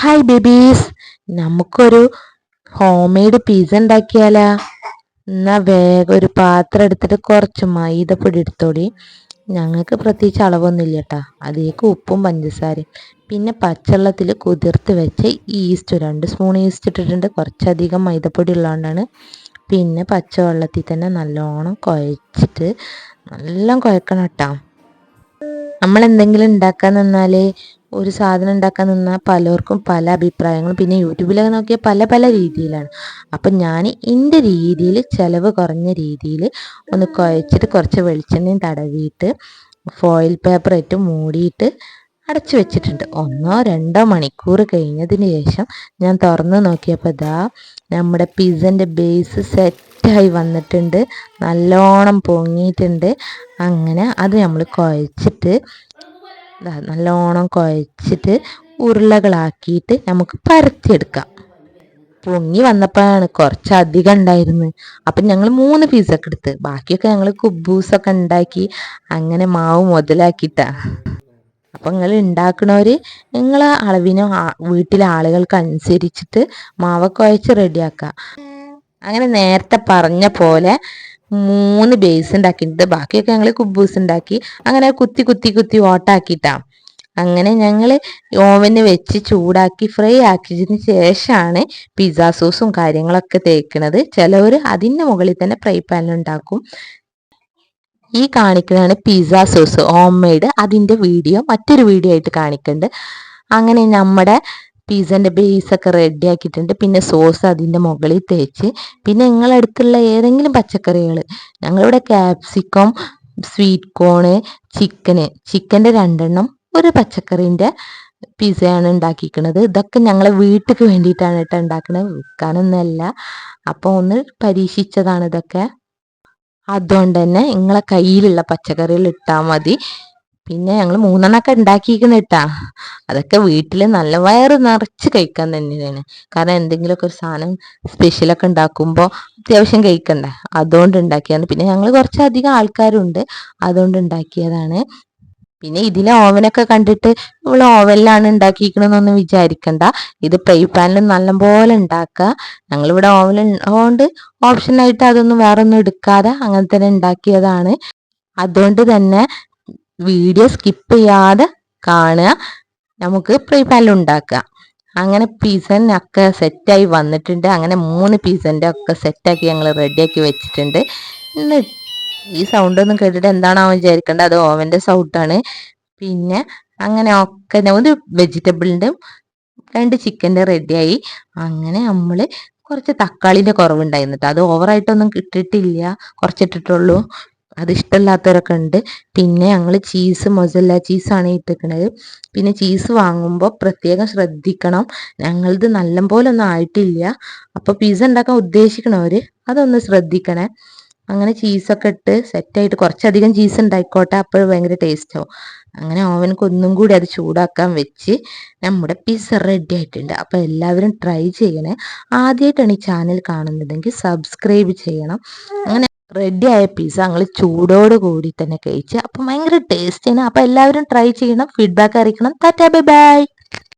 Hi babies നമുക്കൊരു home made pizza ഉണ്ടാക്കിയാലാ. എന്നാ വേഗം ഒരു പാത്രം എടുത്തിട്ട് കുറച്ച് മൈദപ്പൊടി എടുത്തോളി ഞങ്ങൾക്ക് പ്രത്യേകിച്ച് അളവൊന്നുമില്ല കേട്ടോ അതിലേക്ക് ഉപ്പും പഞ്ചസാരയും. പിന്നെ പച്ചവെള്ളത്തിൽ കുതിർത്ത് വെച്ച് ഈസ്റ്റ് രണ്ട് സ്പൂൺ ഈസ്റ്റ് ഇട്ടിട്ടുണ്ട്. കുറച്ചധികം മൈദപ്പൊടി ഉള്ളതുകൊണ്ടാണ്. പിന്നെ പച്ചവെള്ളത്തിൽ തന്നെ നല്ലോണം കുഴച്ചിട്ട് നല്ല കുഴക്കണം കേട്ടോ നമ്മൾ എന്തെങ്കിലും ഉണ്ടാക്കാൻ നിന്നാൽ ഒരു സാധനം ഉണ്ടാക്കാൻ നിന്നാൽ പലർക്കും പല അഭിപ്രായങ്ങളും. പിന്നെ യൂട്യൂബിലൊക്കെ നോക്കിയാൽ പല പല രീതിയിലാണ്. അപ്പം ഞാൻ എന്റെ രീതിയിൽ ചിലവ് കുറഞ്ഞ രീതിയിൽ ഒന്ന് കുഴച്ചിട്ട് കുറച്ച് വെളിച്ചെണ്ണയും തടവിയിട്ട് ഫോയിൽ പേപ്പർ ഇട്ട് മൂടിയിട്ട് അടച്ചു വെച്ചിട്ടുണ്ട്. ഒന്നോ രണ്ടോ മണിക്കൂർ കഴിഞ്ഞതിന് ശേഷം ഞാൻ തുറന്ന് നോക്കിയപ്പോൾ ഇതാ നമ്മുടെ പിസ്സന്റെ ബേസ് സെറ്റായി വന്നിട്ടുണ്ട്. നല്ലോണം പൊങ്ങിയിട്ടുണ്ട്. അങ്ങനെ അത് നമ്മൾ കുഴച്ചിട്ട് നല്ലോണം കുഴച്ചിട്ട് ഉരുളകളാക്കിയിട്ട് നമുക്ക് പരത്തിയെടുക്കാം. പൊങ്ങി വന്നപ്പോഴാണ് കുറച്ചധികം ഉണ്ടായിരുന്നു. അപ്പം ഞങ്ങൾ മൂന്ന് പീസൊക്കെ എടുത്ത്. ബാക്കിയൊക്കെ ഞങ്ങൾ കുബൂസൊക്കെ ഉണ്ടാക്കി അങ്ങനെ മാവ് മുതലാക്കിയിട്ടാ. അപ്പം നിങ്ങൾ ഉണ്ടാക്കണവർ നിങ്ങൾ അളവിനും വീട്ടിലെ ആളുകൾക്ക് അനുസരിച്ചിട്ട് മാവൊക്കെ കുഴച്ച് റെഡിയാക്കുക അങ്ങനെ നേരത്തെ പറഞ്ഞ പോലെ മൂന്ന് ബേസ് ഉണ്ടാക്കിയിട്ടുണ്ട് ബാക്കിയൊക്കെ ഞങ്ങൾ കുബൂസ് ഉണ്ടാക്കി അങ്ങനെ കുത്തി കുത്തി കുത്തി ഓട്ടാക്കിയിട്ടാ അങ്ങനെ ഞങ്ങൾ ഓവന് വെച്ച് ചൂടാക്കി ഫ്രൈ ആക്കിയതിന് ശേഷമാണ് പിസ്സ സോസും കാര്യങ്ങളൊക്കെ തേക്കുന്നത് ചിലവർ അതിന്റെ മുകളിൽ തന്നെ ഫ്രൈ പാനിൽ ഉണ്ടാക്കും ഈ കാണിക്കുന്നതാണ് പിസ്സ സോസ് ഹോം മെയ്ഡ് അതിന്റെ വീഡിയോ മറ്റൊരു വീഡിയോ ആയിട്ട് കാണിക്കുന്നുണ്ട് അങ്ങനെ നമ്മുടെ പിസ്സന്റെ ബേസൊക്കെ റെഡി ആക്കിയിട്ടുണ്ട്. പിന്നെ സോസ് അതിന്റെ മുകളിൽ തേച്ച്. പിന്നെ നിങ്ങളടുത്തുള്ള ഏതെങ്കിലും പച്ചക്കറികൾ ഞങ്ങളിവിടെ ക്യാപ്സിക്കം സ്വീറ്റ് കോണ് ചിക്കന് ചിക്കന്റെ രണ്ടെണ്ണം ഒരു പച്ചക്കറീന്റെ പിസയാണ് ഉണ്ടാക്കിയിരിക്കുന്നത്. ഇതൊക്കെ ഞങ്ങളെ വീട്ടിലേക്ക് വേണ്ടിയിട്ടാണ് കേട്ടോ ഉണ്ടാക്കുന്നത് വിൽക്കാനൊന്നുമല്ല അപ്പോൾ ഒന്ന് പരീക്ഷിച്ചതാണ് ഇതൊക്കെ. അതുകൊണ്ട് തന്നെ നിങ്ങളെ കയ്യിലുള്ള പച്ചക്കറികൾ ഇട്ടാൽ മതി. പിന്നെ ഞങ്ങൾ മൂന്നെണ്ണമൊക്കെ ഉണ്ടാക്കിയിരിക്കുന്ന കേട്ടാ അതൊക്കെ വീട്ടിൽ നല്ല വയറ് നിറച്ച് കഴിക്കാൻ തന്നെയാണ്. കാരണം എന്തെങ്കിലുമൊക്കെ ഒരു സാധനം സ്പെഷ്യലൊക്കെ ഉണ്ടാക്കുമ്പോൾ അത്യാവശ്യം കഴിക്കണ്ടേ. അതുകൊണ്ട് ഉണ്ടാക്കിയതാണ് പിന്നെ ഞങ്ങൾ കുറച്ചധികം ആൾക്കാരുണ്ട്. അതുകൊണ്ട് ഉണ്ടാക്കിയതാണ് പിന്നെ ഇതിലെ ഓവനൊക്കെ കണ്ടിട്ട് നമ്മൾ ഓവനിലാണ് ഉണ്ടാക്കിയിരിക്കണമെന്നൊന്നും വിചാരിക്കണ്ട. ഇത് ഫ്രൈ പാനിൽ നല്ലപോലെ ഉണ്ടാക്കുക ഞങ്ങളിവിടെ ഓവൻ ഓപ്ഷൻ ഓപ്ഷനായിട്ട് അതൊന്നും വേറെ ഒന്നും എടുക്കാതെ അങ്ങനെ തന്നെ ഉണ്ടാക്കിയതാണ് അതുകൊണ്ട് തന്നെ വീഡിയോ സ്കിപ്പ് ചെയ്യാതെ കാണുക. നമുക്ക് ഫ്രൈ പാനിൽ ഉണ്ടാക്കുക. അങ്ങനെ പീസനൊക്കെ സെറ്റായി വന്നിട്ടുണ്ട്. അങ്ങനെ മൂന്ന് പീസന്റെ ഒക്കെ സെറ്റാക്കി ഞങ്ങൾ റെഡിയാക്കി വെച്ചിട്ടുണ്ട്. ഇന്ന് ഈ സൗണ്ട് ഒന്നും കേട്ടിട്ട് എന്താണോ വിചാരിക്കേണ്ടത് അത് ഓവന്റെ സൗണ്ടാണ് പിന്നെ അങ്ങനെ ഒക്കെ ഒരു വെജിറ്റബിളിന്റെ രണ്ട് ചിക്കന്റെ റെഡിയായി അങ്ങനെ നമ്മൾ കുറച്ച് തക്കാളിന്റെ കുറവുണ്ടായിരുന്നു അത് ഓവറായിട്ടൊന്നും കിട്ടിയിട്ടില്ല കുറച്ചിട്ടിട്ടുള്ളൂ. അത് ഇഷ്ടമല്ലാത്തവരൊക്കെ ഉണ്ട്. പിന്നെ ഞങ്ങൾ ചീസ് മൊസല്ല ചീസാണ് ഇട്ടിരിക്കുന്നത് പിന്നെ ചീസ് വാങ്ങുമ്പോൾ പ്രത്യേകം ശ്രദ്ധിക്കണം. ഞങ്ങളത് നല്ലപോലെ ഒന്നും ആയിട്ടില്ല. അപ്പോൾ പിസ്സ ഉണ്ടാക്കാൻ ഉദ്ദേശിക്കണവർ അതൊന്ന് ശ്രദ്ധിക്കണേ. അങ്ങനെ ചീസൊക്കെ ഇട്ട് സെറ്റായിട്ട് കുറച്ചധികം ചീസ് ഉണ്ടായിക്കോട്ടെ അപ്പോൾ ഭയങ്കര ടേസ്റ്റ് ആവും. അങ്ങനെ ഓവനക്ക് ഒന്നും കൂടി അത് ചൂടാക്കാൻ വെച്ച് നമ്മുടെ പിസ്സ റെഡി ആയിട്ടുണ്ട്. അപ്പോൾ എല്ലാവരും ട്രൈ ചെയ്യണേ. ആദ്യമായിട്ടാണ് ഈ ചാനൽ കാണുന്നതെങ്കിൽ സബ്സ്ക്രൈബ് ചെയ്യണം. അങ്ങനെ റെഡി ആയ പിസ്സ ഞങ്ങൾ ചൂടോട് കൂടി തന്നെ കഴിച്ച്. അപ്പം ഭയങ്കര ആണ് അപ്പോൾ എല്ലാവരും ട്രൈ ചെയ്യണം. ഫീഡ്ബാക്ക് അറിയിക്കണം. Tata bye bye